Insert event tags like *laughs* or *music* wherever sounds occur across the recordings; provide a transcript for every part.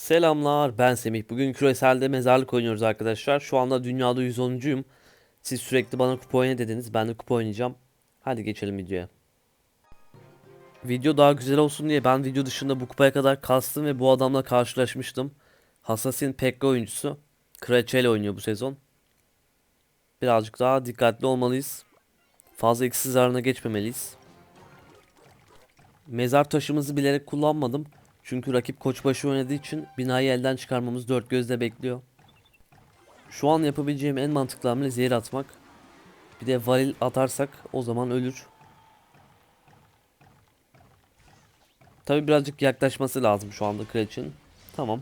Selamlar ben Semih. Bugün küreselde mezarlık oynuyoruz arkadaşlar. Şu anda dünyada 110'cuyum. Siz sürekli bana kupa oyna dediniz. Ben de kupa oynayacağım. Hadi geçelim videoya. Video daha güzel olsun diye ben video dışında bu kupaya kadar kastım ve bu adamla karşılaşmıştım. Assassin Pekka oyuncusu. Kraliçe ile oynuyor bu sezon. Birazcık daha dikkatli olmalıyız. Fazla eksiz zararına geçmemeliyiz. Mezar taşımızı bilerek kullanmadım. Çünkü rakip koçbaşı oynadığı için binayı elden çıkarmamız dört gözle bekliyor. Şu an yapabileceğim en mantıklı hamle zehir atmak. Bir de varil atarsak o zaman ölür. Tabi birazcık yaklaşması lazım şu anda kraliçenin. Tamam.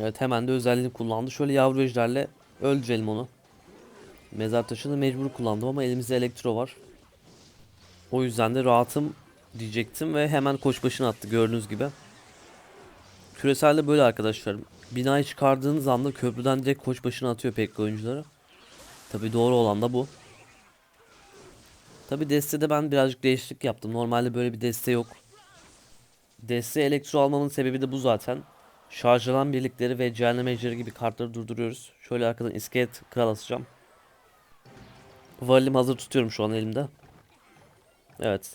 Evet hemen de özelliğini kullandı. Şöyle yavru öldürelim onu. Mezar taşını mecbur kullandım ama elimizde elektro var. O yüzden de rahatım diyecektim ve hemen koç başına attı gördüğünüz gibi. Küreselde böyle arkadaşlar. Binayı çıkardığınız anda köprüden direkt koç başına atıyor pek oyuncuları. Tabi doğru olan da bu. Tabi destede ben birazcık değişiklik yaptım. Normalde böyle bir deste yok. Deste elektro almamın sebebi de bu zaten. Şarjlanan birlikleri ve cehennem ejderi gibi kartları durduruyoruz. Şöyle arkadan iskelet kral asacağım. Valilim hazır tutuyorum şu an elimde. Evet.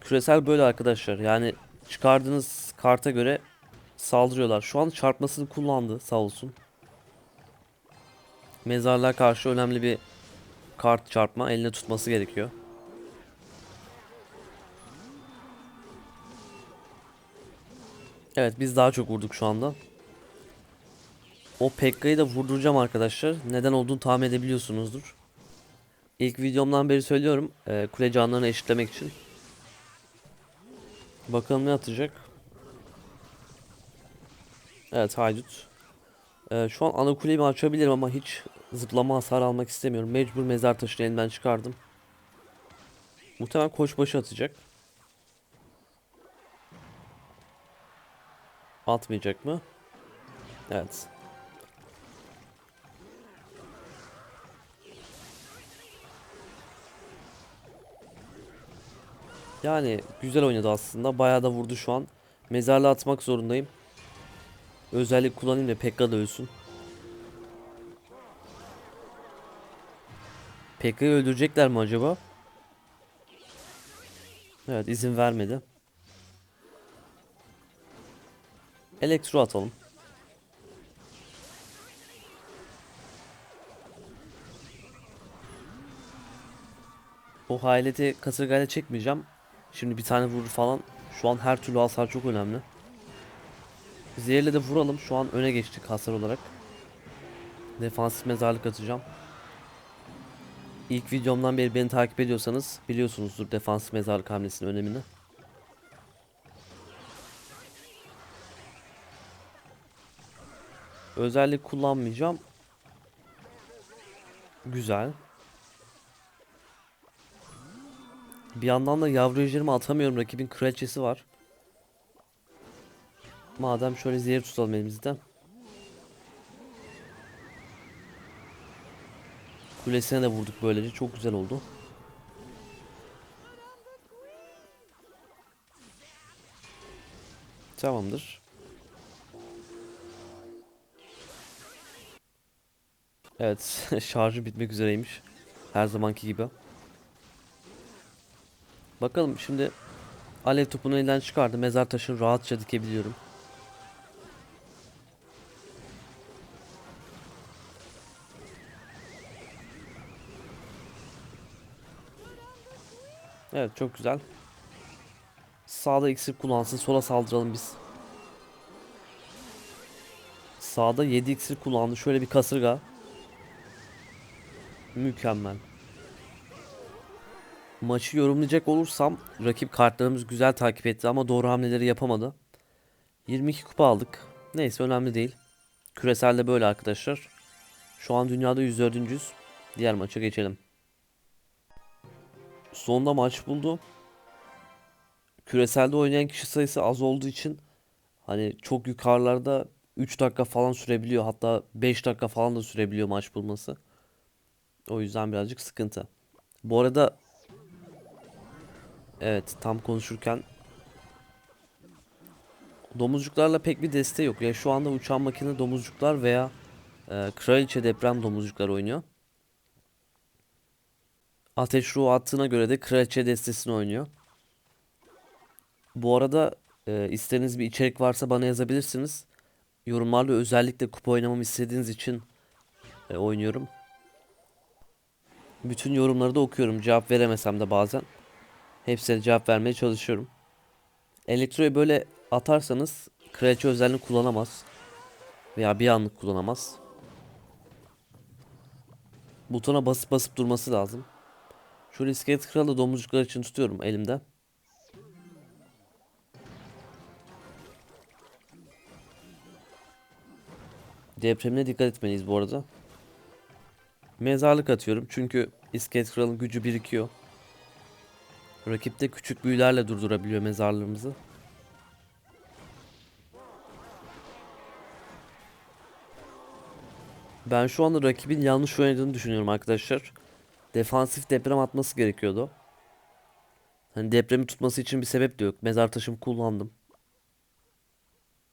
Küresel böyle arkadaşlar. Yani çıkardığınız karta göre saldırıyorlar. Şu an çarpmasını kullandı sağ olsun. Mezarlığa karşı önemli bir kart çarpma. Eline tutması gerekiyor. Evet biz daha çok vurduk şu anda. O Pekka'yı da vurduracağım arkadaşlar. Neden olduğunu tahmin edebiliyorsunuzdur. İlk videomdan beri söylüyorum. E, kule canlarını eşitlemek için. Bakalım ne atacak. Evet haydut. E, şu an ana kuleyi açabilirim ama hiç zıplama hasar almak istemiyorum. Mecbur mezar taşını elimden çıkardım. Muhtemelen koçbaşı atacak. Atmayacak mı? Evet. Yani güzel oynadı aslında. Bayağı da vurdu şu an. Mezarlığa atmak zorundayım. Özellik kullanayım da Pekka da ölsün. Pekka'yı öldürecekler mi acaba? Evet izin vermedi. Elektro atalım. O hayleti kasırgayla çekmeyeceğim. Şimdi bir tane vurur falan. Şu an her türlü hasar çok önemli. Zehirle de vuralım. Şu an öne geçtik hasar olarak. Defansif mezarlık atacağım. İlk videomdan beri beni takip ediyorsanız biliyorsunuzdur defansif mezarlık hamlesinin önemini. Özellik kullanmayacağım. Güzel. Bir yandan da yavru ejderimi atamıyorum. Rakibin kraliçesi var. Madem şöyle zehir tutalım elimizde. Kulesine de vurduk böylece. Çok güzel oldu. Tamamdır. Evet, *laughs* şarjı bitmek üzereymiş. Her zamanki gibi. Bakalım şimdi alev topunu elden çıkardı. Mezar taşını rahatça dikebiliyorum. Evet çok güzel. Sağda iksir kullansın. Sola saldıralım biz. Sağda 7 iksir kullandı. Şöyle bir kasırga. Mükemmel. Maçı yorumlayacak olursam rakip kartlarımız güzel takip etti ama doğru hamleleri yapamadı. 22 kupa aldık. Neyse önemli değil. Küreselde böyle arkadaşlar. Şu an dünyada 104.yüz. Diğer maça geçelim. Sonunda maç buldu. Küreselde oynayan kişi sayısı az olduğu için hani çok yukarılarda 3 dakika falan sürebiliyor. Hatta 5 dakika falan da sürebiliyor maç bulması. O yüzden birazcık sıkıntı. Bu arada Evet tam konuşurken Domuzcuklarla pek bir desteği yok. Ya şu anda uçan makine domuzcuklar veya e, kraliçe deprem domuzcuklar oynuyor. Ateş ruhu attığına göre de kraliçe destesini oynuyor. Bu arada e, istediğiniz bir içerik varsa bana yazabilirsiniz. Yorumlarla özellikle kupa oynamamı istediğiniz için e, oynuyorum. Bütün yorumları da okuyorum. Cevap veremesem de bazen. Hepsine cevap vermeye çalışıyorum. Elektroyu böyle atarsanız kraliçe özelliğini kullanamaz. Veya bir anlık kullanamaz. Butona basıp basıp durması lazım. Şöyle iskelet kralı domuzcuklar için tutuyorum elimde. Depremine dikkat etmeliyiz bu arada. Mezarlık atıyorum çünkü iskelet kralın gücü birikiyor. Rakip de küçük büyülerle durdurabiliyor mezarlığımızı. Ben şu anda rakibin yanlış oynadığını düşünüyorum arkadaşlar. Defansif deprem atması gerekiyordu. Hani depremi tutması için bir sebep de yok. Mezar taşımı kullandım.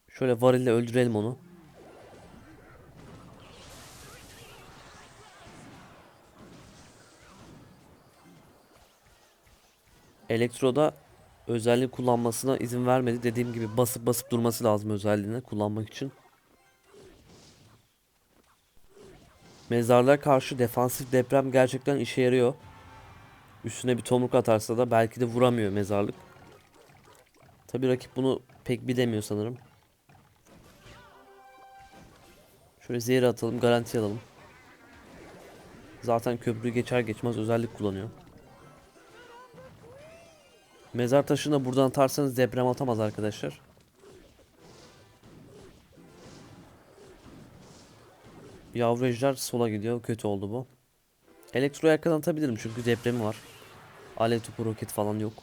Şöyle varille öldürelim onu. Elektroda özelliği kullanmasına izin vermedi. Dediğim gibi basıp basıp durması lazım özelliğini kullanmak için. Mezarlığa karşı defansif deprem gerçekten işe yarıyor. Üstüne bir tomruk atarsa da belki de vuramıyor mezarlık. Tabi rakip bunu pek bilemiyor sanırım. Şöyle zehir atalım garanti alalım. Zaten köprüyü geçer geçmez özellik kullanıyor. Mezar taşını da buradan atarsanız deprem atamaz arkadaşlar. Yavru ejder sola gidiyor. Kötü oldu bu. Elektroyu arkadan atabilirim çünkü depremi var. Alev topu roket falan yok.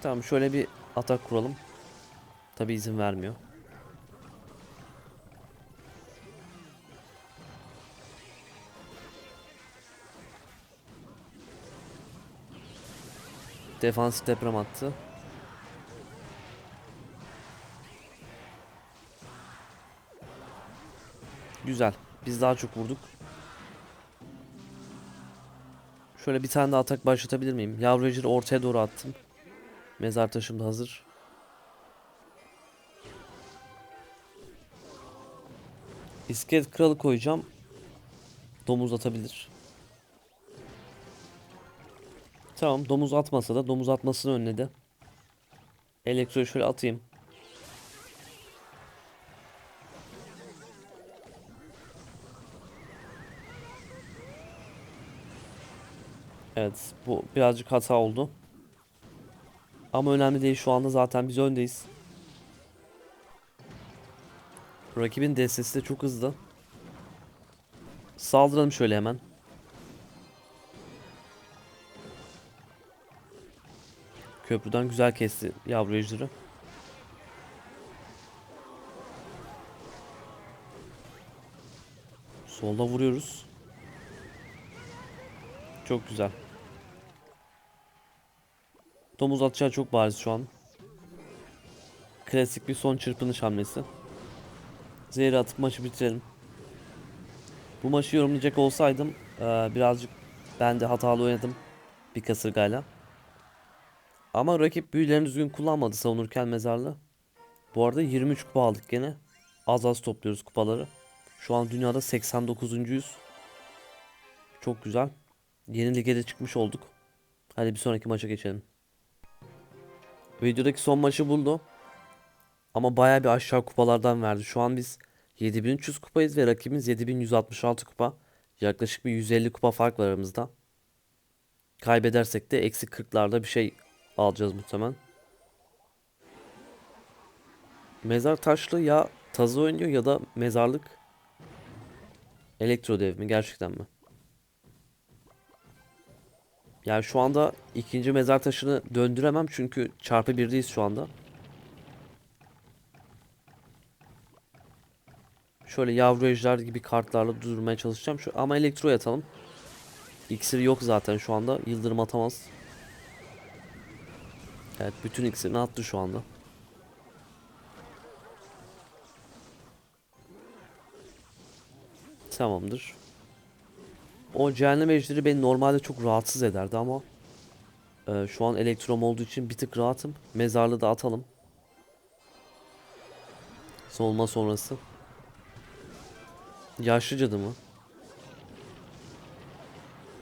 Tamam şöyle bir atak kuralım. Tabi izin vermiyor. Defans deprem attı. Güzel. Biz daha çok vurduk. Şöyle bir tane daha atak başlatabilir miyim? Yavru ejderi ortaya doğru attım. Mezar taşım da hazır. İskelet kralı koyacağım. Domuz atabilir. Tamam domuz atmasa da domuz atmasını önledi. Elektroyu şöyle atayım. Evet bu birazcık hata oldu. Ama önemli değil şu anda zaten biz öndeyiz. Rakibin destesi de çok hızlı. Saldıralım şöyle hemen. Köprüden güzel kesti yavru ejderi. Solda vuruyoruz. Çok güzel. Domuz atacağı çok bariz şu an. Klasik bir son çırpınış hamlesi. Zehri atıp maçı bitirelim. Bu maçı yorumlayacak olsaydım birazcık ben de hatalı oynadım bir kasırgayla. Ama rakip büyülerini düzgün kullanmadı savunurken mezarlı. Bu arada 23 kupa aldık gene. Az az topluyoruz kupaları. Şu an dünyada 89.yüz. Çok güzel. Yeni lige de çıkmış olduk. Hadi bir sonraki maça geçelim. Videodaki son maçı buldu. Ama baya bir aşağı kupalardan verdi. Şu an biz 7300 kupayız ve rakibimiz 7166 kupa. Yaklaşık bir 150 kupa fark var aramızda. Kaybedersek de eksi 40'larda bir şey alacağız muhtemelen. Mezar taşlı ya tazı oynuyor ya da mezarlık. Elektro dev mi gerçekten mi? Yani şu anda ikinci mezar taşını döndüremem çünkü çarpı birdeyiz şu anda. Şöyle yavru ejder gibi kartlarla durmaya çalışacağım. Şu, ama elektro atalım. İksir yok zaten şu anda. Yıldırım atamaz. Evet bütün iksirini attı şu anda. Tamamdır. O cehennem ejderi beni normalde çok rahatsız ederdi ama e, şu an elektrom olduğu için bir tık rahatım. Mezarlığı da atalım. Solma sonrası. Yaşlı cadı mı?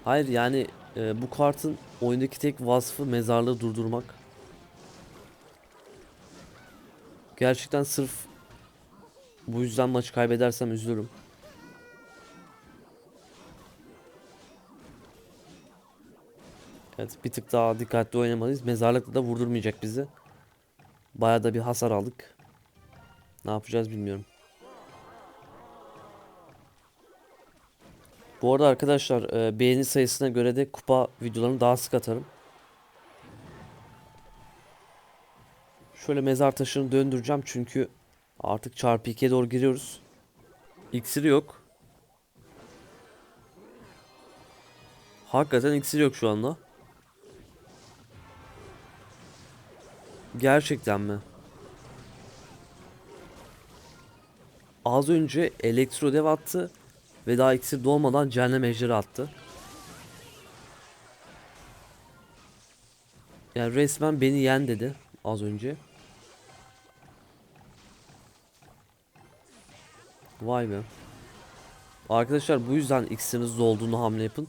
Hayır yani e, bu kartın oyundaki tek vasfı mezarlığı durdurmak. Gerçekten sırf bu yüzden maçı kaybedersem üzülürüm. Evet bir tık daha dikkatli oynamalıyız. Mezarlıkta da vurdurmayacak bizi. Bayağı da bir hasar aldık. Ne yapacağız bilmiyorum. Bu arada arkadaşlar e, beğeni sayısına göre de kupa videolarını daha sık atarım. Şöyle mezar taşını döndüreceğim çünkü artık çarpı 2'ye doğru giriyoruz. İksiri yok. Hakikaten iksiri yok şu anda. Gerçekten mi? Az önce elektro dev attı ve daha iksir dolmadan cehennem ejderi attı. Yani resmen beni yen dedi az önce. Vay be. Arkadaşlar bu yüzden iksiriniz dolduğunu hamle yapın.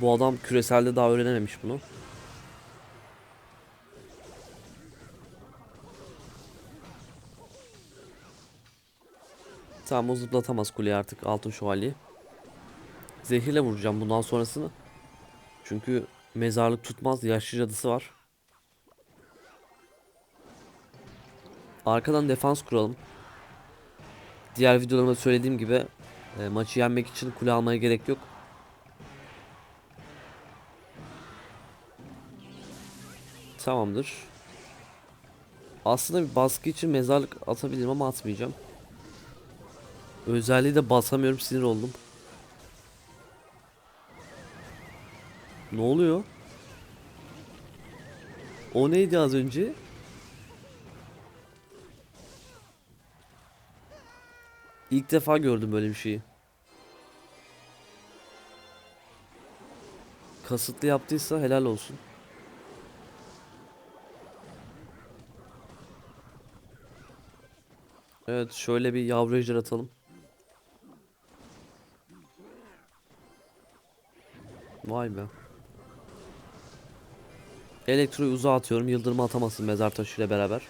Bu adam küreselde daha öğrenememiş bunu. Tamam o zıplatamaz kuleye artık altın şövalyeyi. Zehirle vuracağım bundan sonrasını. Çünkü mezarlık tutmaz yaşlı cadısı var. Arkadan defans kuralım. Diğer videolarımda söylediğim gibi e, maçı yenmek için kule almaya gerek yok. Tamamdır. Aslında bir baskı için mezarlık atabilirim ama atmayacağım. Özelliği de basamıyorum sinir oldum. Ne oluyor? O neydi az önce? İlk defa gördüm böyle bir şeyi. Kasıtlı yaptıysa helal olsun. Evet şöyle bir yavru ejder atalım. Vay be. Elektroyu uzağa atıyorum. Yıldırımı atamazsın mezar taşıyla beraber.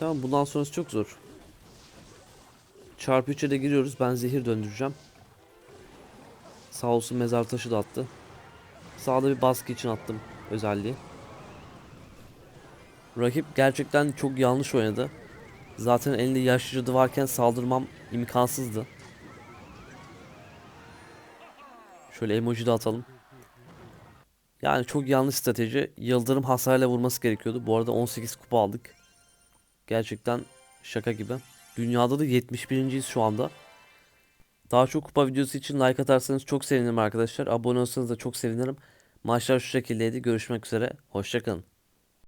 Tamam bundan sonrası çok zor. Çarpı 3'e de giriyoruz. Ben zehir döndüreceğim. Sağ olsun mezar taşı da attı. Sağda bir baskı için attım özelliği. Rakip gerçekten çok yanlış oynadı. Zaten elinde yaşlı varken saldırmam imkansızdı. Şöyle emoji de atalım. Yani çok yanlış strateji. Yıldırım hasarıyla vurması gerekiyordu. Bu arada 18 kupa aldık. Gerçekten şaka gibi. Dünyada da 71.yiz şu anda. Daha çok kupa videosu için like atarsanız çok sevinirim arkadaşlar. Abone olsanız da çok sevinirim. Maçlar şu şekildeydi. Görüşmek üzere. Hoşçakalın.